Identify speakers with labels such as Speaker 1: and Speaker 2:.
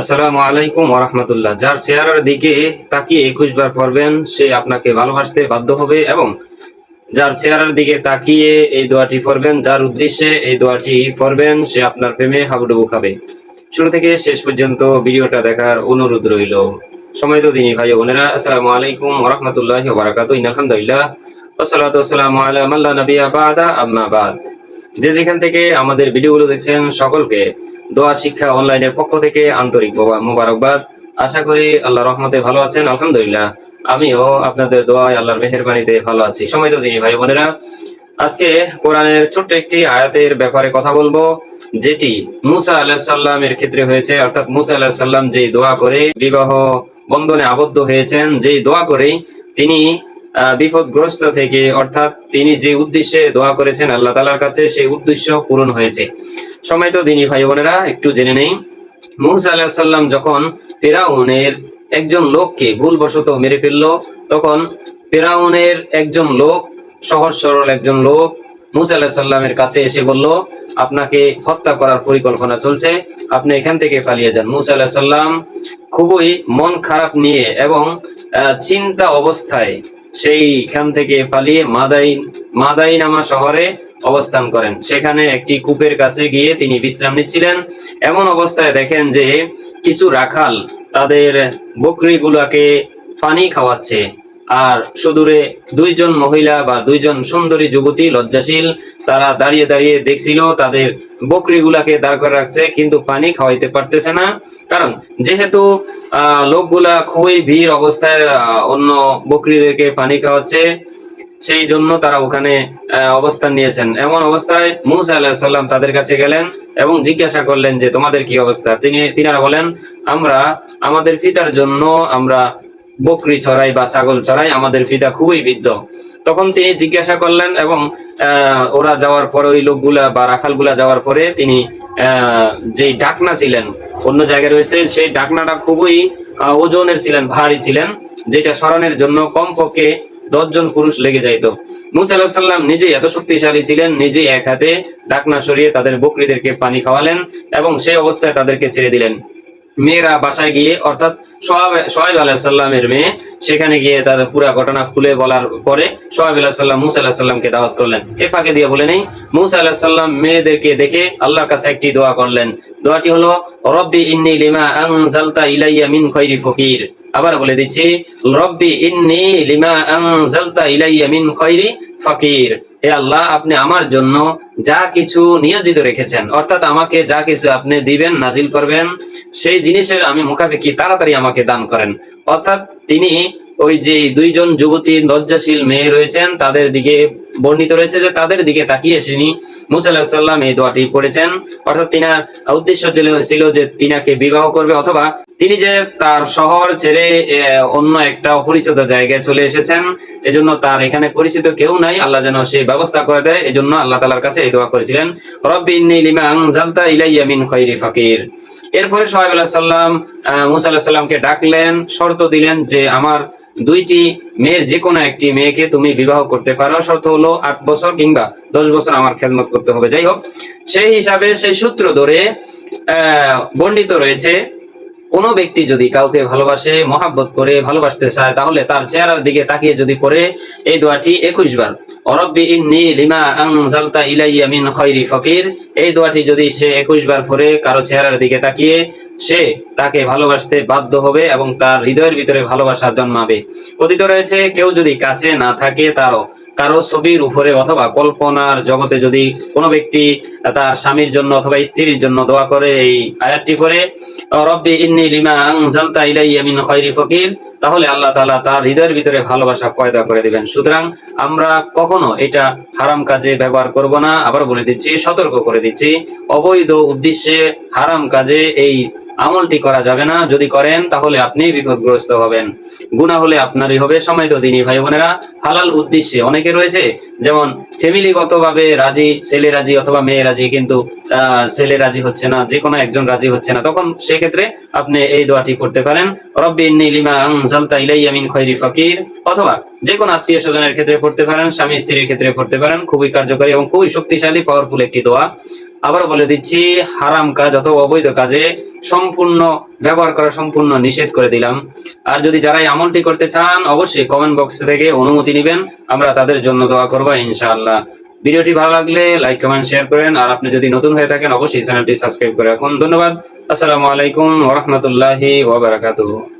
Speaker 1: আসসালামু আলাইকুম ওরহমতুল্লাহ যার চেহারার দিকে তাকিয়ে একুশ বার পড়বেন, সে আপনাকে ভালোবাসতে বাধ্য হবে এবং যার চেহারার দিকে তাকিয়ে এই দোয়াটি পড়বেন, যার উদ্দেশ্যে এই দোয়াটি পড়বেন, সে আপনার প্রেমে হাবুডুবু খাবে। শুরু থেকে শেষ পর্যন্ত ভিডিওটা দেখার অনুরোধ রইল। সময় তো দিনী ভাই বোনেরা, আসসালামু আলাইকুম ওরহমতুল্লাহ বারাকাতু আলহামদুলিল্লাহ আসসালাতু আসসালামু আলা মাল্লা নবিয়া বাদা, আম্মা বাদ। যে যেখান থেকে আমাদের ভিডিওগুলো দেখছেন সকলকে দোয়া, শিক্ষা অনলাইনের পক্ষ থেকে আন্তরিক মোবারকবাদ। আশা করি আল্লাহ রহমতে ভালো আছেন, আলহামদুলিল্লাহ। আমিও আপনাদের দোয়ায় আল্লাহর মেহেরবানিতে ভালো আছি। সময় তো দিই ভাই বোনেরা। আজকে কোরআনের ছোট্ট একটি আয়াতের ব্যাপারে কথা বলব, যেটি মুসা আলাহ সাল্লামের ক্ষেত্রে হয়েছে। অর্থাৎ মুসা আলাহ সাল্লাম যে দোয়া করে বিবাহ বন্ধনে আবদ্ধ হয়েছেন, যেই দোয়া করে তিনি বিপদগ্রস্ত থেকে, অর্থাৎ তিনি যে উদ্দেশ্যে দোয়া করেছেন আল্লাহ তালার কাছে, সেই উদ্দেশ্য পূরণ হয়েছে। সময় তো দিনী ভাই বোনেরা, একটু জেনে নেই। মুসা আলাহ সাল্লাম যখন ফেরাউনের একজন লোককে ভুলবশত মেরে ফেলল, তখন ফেরাউনের একজন লোক, সহজ সরল একজন লোক, মুসা আলাহ সাল্লামের কাছে এসে বলল, আপনাকে হত্যা করার পরিকল্পনা চলছে, আপনি এখান থেকে পালিয়ে যান। মুসা আলাহ সাল্লাম খুবই মন খারাপ নিয়ে এবং চিন্তা অবস্থায় সেইখান থেকে পালিয়ে মাদাইন মাদাই নামা শহরে অবস্থান করেন। সেখানে একটি কূপের কাছে গিয়ে তিনি বিশ্রাম নিচ্ছিলেন। এমন অবস্থায় দেখেন যে কিছু রাখাল তাদের বকরিগুলাকে পানি খাওয়াচ্ছে। আর সুদূরে দুইজন মহিলা বা দুইজন সুন্দরী যুবতী লজ্জাশীল, তারা দাঁড়িয়ে দাঁড়িয়ে দেখছিল তাদের বকরিগুলাকে দাঁড় করে রাখছে, কিন্তু পানি খাওয়াইতে পারতেছে না। কারণ যেহেতু লোকগুলা খুবই ভিড় অবস্থায় অন্য বকরিদেরকে পানি খাওয়াচ্ছে সেই জন্য তারা ওখানে অবস্থান নিয়েছেন। এমন অবস্থায় মুসা আলাহ সাল্লাম তাদের কাছে গেলেন এবং জিজ্ঞাসা করলেন যে, তোমাদের কি অবস্থা? তিনি, তিনারা বলেন, আমরা, আমাদের পিতার জন্য আমরা বকরি চড়াই বা ছাগল চড়াই আমাদের পিতা খুবই বৃদ্ধ। তখন তিনি জিজ্ঞাসা করলেন এবং ওরা যাওয়ার পরে, ওই লোকগুলা বা রাখালগুলা যাওয়ার পরে তিনি যেই ডাকনা ছিলেন, অন্য জায়গায় রয়েছে, সেই ডাকনাটা খুবই ওজনের ছিলেন, ভারী ছিলেন, যেটা সরানোর জন্য কমপক্ষে দশজন পুরুষ লেগে যাইতো। মুসা আলাহ সাল্লাম নিজেই এত শক্তিশালী ছিলেন নিজে এক হাতে ডাকনা সরিয়ে তাদের বকরিদেরকে পানি খাওয়ালেন এবং সেই অবস্থায় তাদেরকে ছেড়ে দিলেন। মেয়েরা বাসায় গিয়ে, অর্থাৎ সোহাব- আলাহ সাল্লামের মেয়ে, সেখানে গিয়ে তাদের পুরো ঘটনা খুলে বলার পরে সোহাইব আলাহ সাল্লাম মুসা আলাহ সাল্লামকে দাওয়াত করলেন। এ ফাঁকে দিয়ে বলে নেই, মুসা আলাহ সাল্লাম মেয়েদেরকে দেখে আল্লাহর কাছে একটি দোয়া করলেন। দোয়াটি হলো, রব্বি ইন্নি লিমা আনজালতা ইলাইয়া মিন খৈরি ফকির। আবার বলে দিচ্ছি, রব্বি ইন্নি লিমা আনজালতা ইলাইয়া মিন খৈরি ফকির। হে আল্লাহ, আপনি আমার জন্য যা কিছু নিয়োজিত রেখেছেন, অর্থাৎ আমাকে যা কিছু আপনি দিবেন, নাজিল করবেন, সেই জিনিসের আমি মুখাপেক্ষি তাড়াতাড়ি আমাকে দান করেন। অর্থাৎ তিনি ওই যে দুইজন যুবতী লজ্জাশীল মেয়ে রয়েছেন, তাদের দিকে বর্ণিত রয়েছে যে তাদের দিকে তাকিয়ে তিনি মুসা এই দোয়াটি পড়েছেন। অর্থাৎ তিনার উদ্দেশ্য ছিল যে তিনাকে বিবাহ করবে অথবা তিনি যে তার শহর ছেড়ে অন্য একটা অপরিচিত জায়গায় চলে এসেছেন, এজন্য তার এখানে পরিচিত কেউ নাই। আল্লাহ যেন সে ব্যবস্থা করে দেয়, এজন্য আল্লাহ তালার কাছে এই দোয়া করেছিলেন। রব্বি ইন্নী লিমা আনজালতা ইলাইয়া মিন খৈরি ফাকির। এরপরে সোহাইব আলাহ সাল্লাম মুসা আলাহ সাল্লামকে ডাকলেন, শর্ত দিলেন যে আমার দুইটি মেয়ের যে কোনো একটি মেয়েকে তুমি বিবাহ করতে পারো। শর্ত হলো আট বছর কিংবা দশ বছর আমার খেদমত করতে হবে। যাই হোক, সেই হিসাবে সেই সূত্র ধরে, আহ বন্ডিত রয়েছে কোনো ব্যক্তি যদি কাউকে ভালোবাসে, মহাব্বত করে ভালোবাসতে চায়, তাহলে তার চেহারার দিকে তাকিয়ে যদি পড়ে, এই দোয়াটি একুশ বার। অরব্বি ইন্নি লিমা আনজালতা ইলাইয়া খৈরি ফকির। এই দোয়াটি যদি সে একুশ বার পড়ে, কারও চেহারার দিকে তাকিয়ে, সে তাকে ভালোবাসতে বাধ্য হবে এবং তার হৃদয়ের ভিতরে ভালোবাসা জন্মাবে। কথিত রয়েছে, কেউ যদি কাছে না থাকে, তারও কারও ছবির উপরে অথবা কল্পনার জগতে যদি কোনো ব্যক্তি তার স্বামীর জন্য অথবা স্ত্রীর জন্য দোয়া করে, এই আয়াতটি পরে রব্বি ইন্নি লিমা আনজালতা ইলাইয়া মিন খৈরি ফকির তাহলে আল্লাহ তাআলা তার হৃদয়ের ভিতরে ভালোবাসা পয়দা করে দিবেন। সুতরাং আমরা কখনো এটা হারাম কাজে ব্যবহার করব না। আবার বলে দিচ্ছি, সতর্ক করে দিচ্ছি। অবৈধ উদ্দেশ্যে হারাম কাজে এই আমলটি করা যাবে না। যদি করেন, তাহলে আপনি বিপদগ্রস্ত হবেন। গুণা হলে আপনারই হবে সময় তো দিনই, ভাই বোনেরা। হালাল উদ্দেশ্যে অনেকে রয়েছে, যেমন ফ্যামিলিগত ভাবে রাজি, ছেলে রাজি অথবা মেয়ে রাজি, কিন্তু ছেলে রাজি হচ্ছে না যে কোনো একজন রাজি হচ্ছে না, তখন সেক্ষেত্রে আপনি এই দোয়াটি করতে পারেন। রব্বি লিমা আনজালতা ইলাইয়া মিন খৈরি ফকির, অথবা যে কোনো আত্মীয় স্বজনের ক্ষেত্রে পড়তে পারেন, স্বামী স্ত্রীর ক্ষেত্রে পড়তে পারেন, খুবই কার্যকরী এবং খুবই শক্তিশালী পাওয়ারফুল একটি দোয়া। আবারও বলে দিচ্ছি, হারাম কাজ অথবা অবৈধ কাজে সম্পূর্ণ, ব্যবহার করা সম্পূর্ণ নিষেধ করে দিলাম। আর যদি যারা এই আমলটি করতে চান, অবশ্যই কমেন্ট বক্স থেকে অনুমতি নেবেন। আমরা তাদের জন্য দোয়া করব, ইনশাআল্লাহ। ভিডিওটি ভালো লাগলে লাইক কমেন্ট শেয়ার করেন। আর আপনি যদি নতুন হয়ে থাকেন, অবশ্যই চ্যানেলটি সাবস্ক্রাইব করে রাখুন। ধন্যবাদ। আসসালামু আলাইকুম ওরহমতুল্লাহি ওয়াবারাকাতুহু